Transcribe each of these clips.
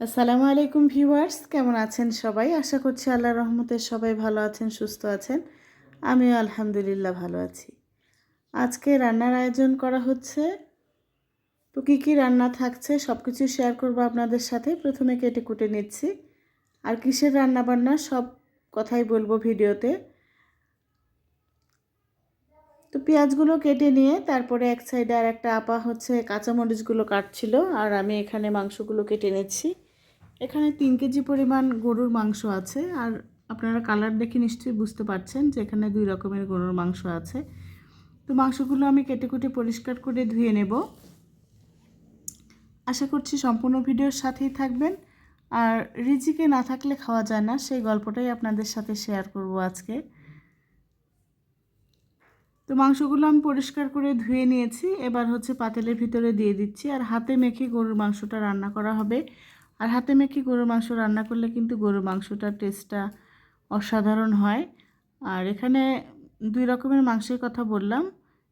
আসসালামু আলাইকুম ভিউয়ার্স, কেমন আছেন সবাই? আশা করছি আল্লাহ রহমতের সবাই ভালো আছেন, সুস্থ আছেন। আমিও আলহামদুলিল্লাহ ভালো আছি। আজকে রান্নার আয়োজন করা হচ্ছে। তো কী কী রান্না থাকছে সব কিছু শেয়ার করব আপনাদের সাথে। প্রথমে কেটে কুটে নিচ্ছি। আর কিসের রান্না বান্না সব কথাই বলব ভিডিওতে। তো পেঁয়াজগুলো কেটে নিয়ে তারপরে এক সাইডে আর একটা আপা হচ্ছে কাঁচামরিচগুলো কাটছিল। আর আমি এখানে মাংসগুলো কেটে নিচ্ছি। এখানে তিন কেজি পরিমাণ গরুর মাংস আছে, আর আপনারা কালার দেখে নিশ্চয়ই বুঝতে পারছেন যে এখানে দুই রকমের গরুর মাংস আছে। তো মাংসগুলো আমি কেটে কুটে পরিষ্কার করে ধুয়ে নেব। আশা করছি সম্পূর্ণ ভিডিওর সাথেই থাকবেন। আর রিজিকে না থাকলে খাওয়া যায় না, সেই গল্পটাই আপনাদের সাথে শেয়ার করব আজকে। তো মাংসগুলো আমি পরিষ্কার করে ধুয়ে নিয়েছি, এবার হচ্ছে পাতেলের ভিতরে দিয়ে দিচ্ছি, আর হাতে মেখে গরুর মাংসটা রান্না করা হবে। আর হাতে মেখে গরুর মাংস রান্না করলে কিন্তু গরুর মাংসটার টেস্টটা অসাধারণ হয়। আর এখানে দুই রকমের মাংসের কথা বললাম।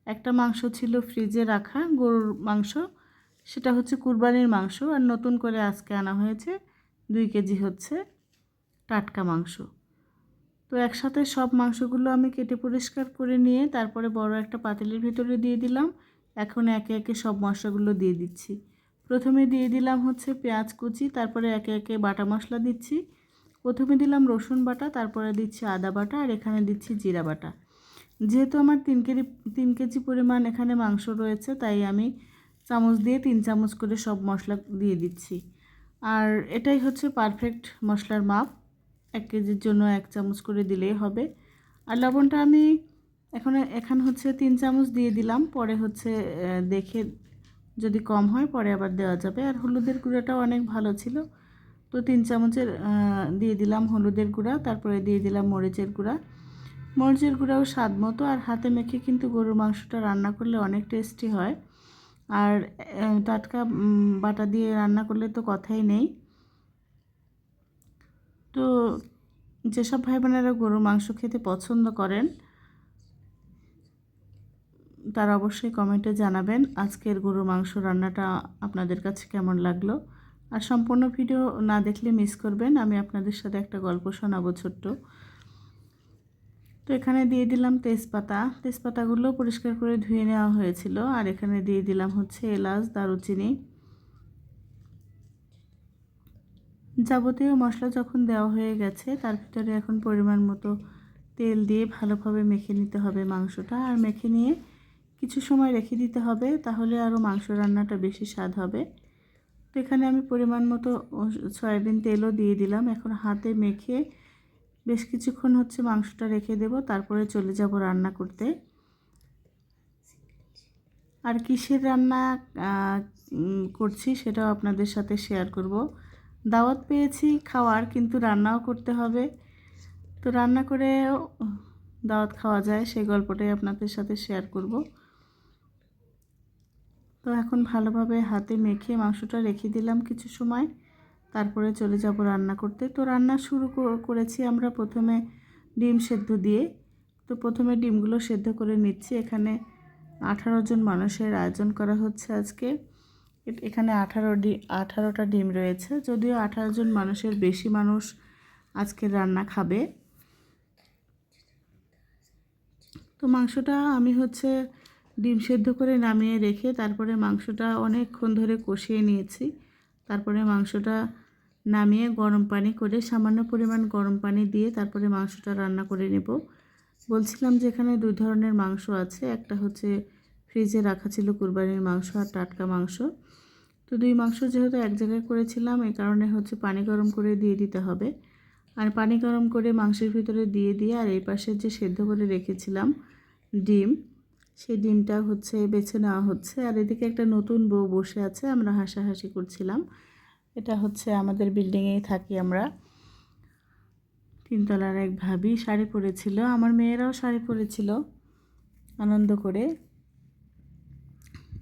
একটা মাংস ছিল ফ্রিজে রাখা গরুর মাংস, সেটা হচ্ছে কুরবানির মাংস আর নতুন করে আজকে আনা হয়েছে দুই কেজি হচ্ছে টাটকা মাংস। তো একসাথে সব মাংসগুলো আমি কেটে পরিষ্কার করে নিয়ে তারপরে বড় একটা পাতিলের ভিতরে দিয়ে দিলাম। এখন একে একে সব মশলাগুলো দিয়ে দিচ্ছি। প্রথমে দিয়ে দিলাম হচ্ছে পেঁয়াজ কুচি, তারপরে একে একে বাটা মশলা দিচ্ছি। প্রথমে দিলাম রসুন বাটা, তারপরে দিচ্ছি আদা বাটা, আর এখানে দিচ্ছি জিরা বাটা। যেহেতু আমার তিন কেজি তিন কেজি পরিমাণ এখানে মাংস রয়েছে, তাই আমি চামচ দিয়ে তিন চামচ করে সব মশলা দিয়ে দিচ্ছি। আর এটাই হচ্ছে পারফেক্ট মশলার মাপ। এক কেজির জন্য এক চামচ করে দিলেই হবে। আর লবণটা আমি এখন, এখানে হচ্ছে তিন চামচ দিয়ে দিলাম। পরে হচ্ছে দেখে যদি কম হয় পরে আবার দেওয়া যাবে। আর হলুদের গুঁড়াটাও অনেক ভালো ছিল। তো তিন চামচের দিয়ে দিলাম হলুদের গুঁড়া, তারপরে দিয়ে দিলাম মরিচের গুঁড়া। মরিচের গুঁড়াও স্বাদ মতো, আর হাতে মেখে কিন্তু গরুর মাংসটা রান্না করলে অনেক টেস্টি হয়। আর টাটকা বাটা দিয়ে রান্না করলে তো কথাই নেই। তো যেসব ভাই বোনেরা গরুর মাংস খেতে পছন্দ করেন তারা অবশ্যই কমেন্টে জানাবেন আজকের গরুর মাংস রান্নাটা আপনাদের কাছে কেমন লাগল। আর সম্পূর্ণ ভিডিও না দেখলে মিস করবেন, আমি আপনাদের সাথে একটা গল্প শোনাবো ছোট্ট। তো এখানে দিয়ে দিলাম তেজপাতা। তেজপাতাগুলো পরিষ্কার করে ধুয়ে নেওয়া হয়েছিল। আর এখানে দিয়ে দিলাম হচ্ছে এলাচ, দারুচিনি। যাবতীয় মশলা যখন দেওয়া হয়ে গেছে, তার ভিতরে এখন পরিমাণ মতো তেল দিয়ে ভালোভাবে মেখে নিতে হবে মাংসটা। আর মেখে নিয়ে কিছু সময় রেখে দিতে হবে, তাহলে আরও মাংস রান্নাটা বেশি স্বাদ হবে। তো এখানে আমি পরিমাণ মতো সয়াবিন তেলও দিয়ে দিলাম। এখন হাতে মেখে বেশ কিছুক্ষণ হচ্ছে মাংসটা রেখে দেব, তারপরে চলে যাব রান্না করতে। আর কিসের রান্না করছি সেটাও আপনাদের সাথে শেয়ার করব। দাওয়াত পেয়েছি খাওয়ার, কিন্তু রান্নাও করতে হবে। তো রান্না করে দাওয়াত খাওয়া যায় সেই গল্পটাই আপনাদের সাথে শেয়ার করব। তো এখন ভালোভাবে হাতে মেখে মাংসটা রেখে দিলাম কিছু সময়। তারপরে চলে যাব রান্না করতে। তো রান্না শুরু করেছি আমরা প্রথমে ডিম সেদ্ধ দিয়ে। তো প্রথমে ডিমগুলো সেদ্ধ করে নিচ্ছি। এখানে আঠারো জন মানুষের আয়োজন করা হচ্ছে আজকে। এখানে আঠারো ডি, আঠারোটা ডিম রয়েছে। যদিও আঠারো জন মানুষের বেশি মানুষ আজকে রান্না খাবে। তো মাংসটা আমি হচ্ছে ডিম সেদ্ধ করে নামিয়ে রেখে তারপরে মাংসটা অনেকক্ষণ ধরে কষিয়ে নিয়েছি। তারপরে মাংসটা নামিয়ে গরম পানি করে সামান্য পরিমাণ গরম পানি দিয়ে তারপরে মাংসটা রান্না করে নেব। বলছিলাম যে এখানে দুই ধরনের মাংস আছে, একটা হচ্ছে ফ্রিজে রাখা ছিল কুরবানির মাংস আর টাটকা মাংস। তো দুই মাংস যেহেতু এক জায়গায় করেছিলাম এই কারণে হচ্ছে পানি গরম করে দিয়ে দিতে হবে। আর পানি গরম করে মাংসের ভিতরে দিয়ে দিয়ে আর এই পাশে যে সেদ্ধ করে রেখেছিলাম ডিম সেই ডিমটা হচ্ছে বেছে নেওয়া হচ্ছে। আর এদিকে একটা নতুন বউ বসে আছে, আমরা হাসাহাসি করছিলাম। এটা হচ্ছে আমাদের বিল্ডিংয়েই থাকি আমরা। তিনতলার এক ভাবি শাড়ি পরেছিল, আমার মেয়েরাও শাড়ি পরেছিল আনন্দ করে।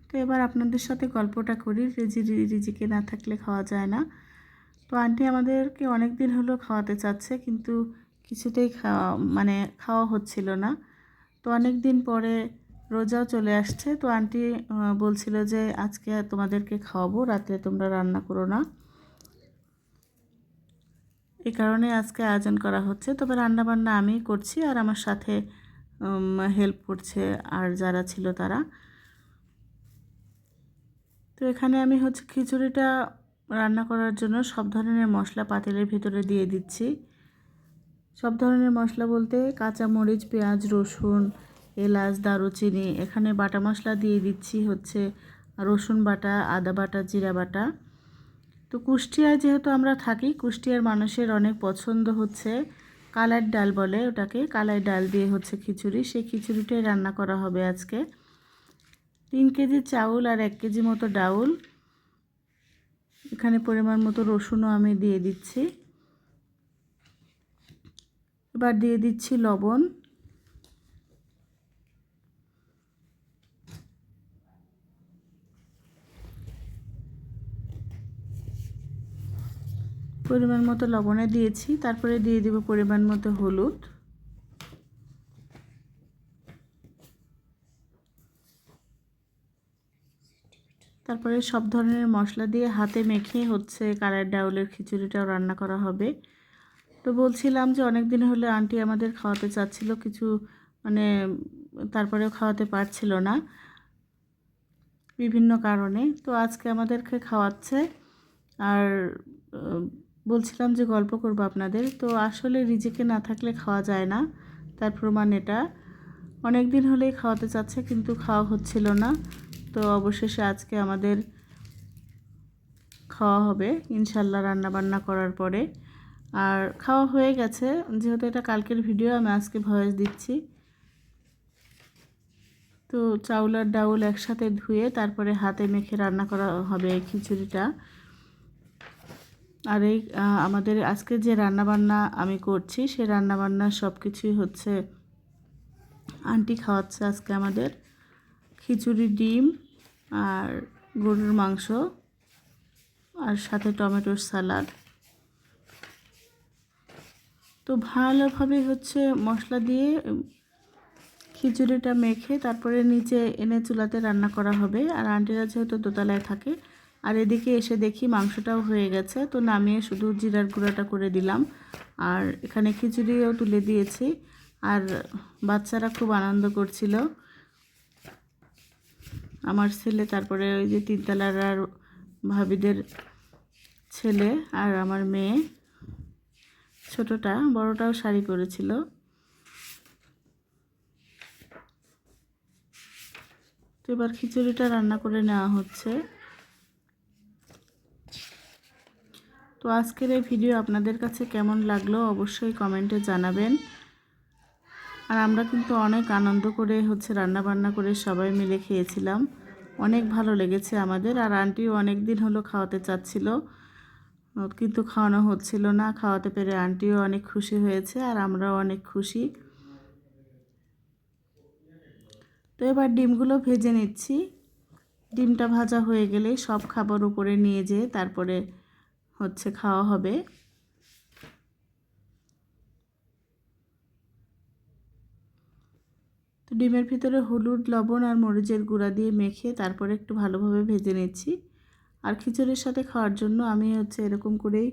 তো এবার আপনাদের সাথে গল্পটা করি, রিজি, রিজিকে না থাকলে খাওয়া যায় না। তো আন্টি আমাদেরকে অনেক দিন হলো খাওয়াতে চাচ্ছে, কিন্তু কিছুতেই খাওয়া মানে খাওয়া হচ্ছিল না। তো অনেক দিন পরে রোজাও চলে আসছে। তো আন্টি বলছিল যে আজকে তোমাদেরকে খাওয়াবো, রাতে তোমরা রান্না করো না। এই কারণে আজকে আয়োজন করা হচ্ছে। তবে রান্নাবান্না আমি করছি আর আমার সাথে হেল্প করছে আর যারা ছিল তারা। তো এখানে আমি হচ্ছে খিচুড়িটা রান্না করার জন্য সব ধরনের মশলা পাতিলের ভিতরে দিয়ে দিচ্ছি। সব ধরনের মশলা বলতে কাঁচা মরিচ পেঁয়াজ, রসুন এলাচ, দারুচিনি, এখানে বাটা মশলা দিয়ে দিচ্ছি হচ্ছে রসুন বাটা, আদা বাটা, জিরা বাটা। তো কুষ্টিয়ায় যেহেতু আমরা থাকি, কুষ্টিয়ার মানুষের অনেক পছন্দ হচ্ছে কালার ডাল বলে ওটাকে। কালাই ডাল দিয়ে হচ্ছে খিচুড়ি। সেই খিচুড়িটাই রান্না করা হবে আজকে। তিন কেজি চাউল আর এক কেজি মতো ডাউল। এখানে পরিমাণ মতো রসুনও আমি দিয়ে দিচ্ছি। এবার দিয়ে দিচ্ছি লবণ। পরিমাণ মতো লবণে দিয়েছি, তারপরে দিয়ে দেব পরিমাণ মতো হলুদ। তারপরে সব ধরনের মশলা দিয়ে হাতে মেখে হচ্ছে কালার ডাউলের খিচুড়িটাও রান্না করা হবে। তো বলছিলাম যে অনেক দিন হলে আন্টি আমাদের খাওয়াতে চাচ্ছিল, কিছু মানে তারপরেও খাওয়াতে পারছিল না বিভিন্ন কারণে। তো আজকে আমাদেরকে খাওয়াচ্ছে, আর বলছিলাম যে গল্প করব আপনাদের। তো আসলে রিজেকে না থাকলে খাওয়া যায় না। তার প্রমাণ এটা। অনেক দিন হলেই খাওয়াতে চাচ্ছে কিন্তু খাওয়া হচ্ছিল না। তো অবশেষে আজকে আমাদের খাওয়া হবে। ইনশাল্লাহ রান্না বান্না করার পরে। আর খাওয়া হয়ে গেছে। যেহেতু এটা কালকের ভিডিও, আমি আজকে ভয়েস দিচ্ছি। তো চাউল আর ডাউল একসাথে ধুয়ে তারপরে হাতে মেখে রান্না করা হবে খিচুড়িটা। আর এই আমাদের আজকে যে রান্নাবান্না আমি করছি, সে রান্নাবান্না সব কিছুই হচ্ছে আন্টি খাওয়াচ্ছে আজকে আমাদের। খিচুড়ি, ডিম আর গরুর মাংস আর সাথে টমেটোর সালাদ। তো ভালোভাবে হচ্ছে মশলা দিয়ে খিচুড়িটা মেখে তারপরে নিচে এনে চুলাতে রান্না করা হবে। আর আন্টিরা যেহেতু দোতলায় থাকে আর এদিকে এসে দেখি মাংসটাও হয়ে গেছে। তো নামিয়ে শুধু জিরার গুঁড়াটা করে দিলাম। আর এখানে খিচুড়িও তুলে দিয়েছি। আর বাচ্চারা খুব আনন্দ করছিল। আমার ছেলে, তারপরে ওই যে তিনতলার আর ভাবিদের ছেলে আর আমার মেয়ে, ছোটটা, বড়টাও শাড়ি পরেছিল। তো এবার খিচুড়িটা রান্না করে নেওয়া হচ্ছে। তো আজকের এই ভিডিও আপনাদের কাছে কেমন লাগল অবশ্যই কমেন্টে জানাবেন। আর আমরা কিন্তু অনেক আনন্দ করে হচ্ছে রান্না বান্না করে সবাই মিলে খেয়েছিলাম। অনেক ভালো লেগেছে আমাদের। আর আন্টিও অনেক দিন হলো খাওয়াতে চাচ্ছিল। কিন্তু খাওয়ানো হচ্ছিল না। খাওয়াতে পেরে আন্টিও অনেক খুশি হয়েছে আর আমরাও অনেক খুশি। তো এবার ডিমগুলো ভেজে নিচ্ছি। ডিমটা ভাজা হয়ে গেলে সব খাবার উপরে নিয়ে যেয়ে তারপরে হচ্ছে খাওয়া হবে। তো ডিমের ভিতরে হলুদ, লবণ আর মরিচের গুঁড়া দিয়ে মেখে তারপরে একটু ভালোভাবে ভেজে নিচ্ছি। আর খিচুড়ির সাথে খাওয়ার জন্য আমি হচ্ছে এরকম করেই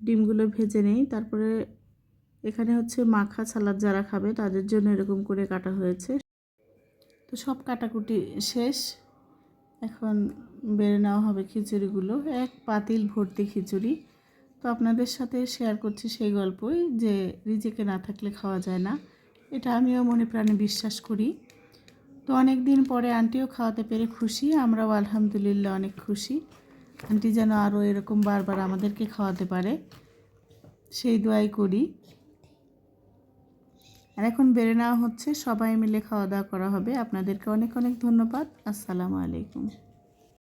ডিমগুলো ভেজে নিই। তারপরে এখানে হচ্ছে মাখা সালাদ যারা খাবে তাদের জন্য এরকম করে কাটা হয়েছে। তো সব কাটাকুটি শেষ। এখন বেড়ে নেওয়া হবে খিচুড়িগুলো। এক পাতিল ভর্তি খিচুড়ি। তো আপনাদের সাথে শেয়ার করছি সেই গল্পই যে রিজেকে না থাকলে খাওয়া যায় না। এটা আমিও মনে প্রাণে বিশ্বাস করি। তো অনেক দিন পরে আন্টিও খাওয়াতে পেরে খুশি, আমরাও আলহামদুলিল্লাহ অনেক খুশি। আন্টি যেন আরও এরকম বারবার আমাদেরকে খাওয়াতে পারে, সেই দোয়াই করি। আর এখন বেড়ে নেওয়া হচ্ছে, সবাই মিলে খাওয়া দাওয়া করা হবে। আপনাদেরকে অনেক অনেক ধন্যবাদ। আসসালামু আলাইকুম।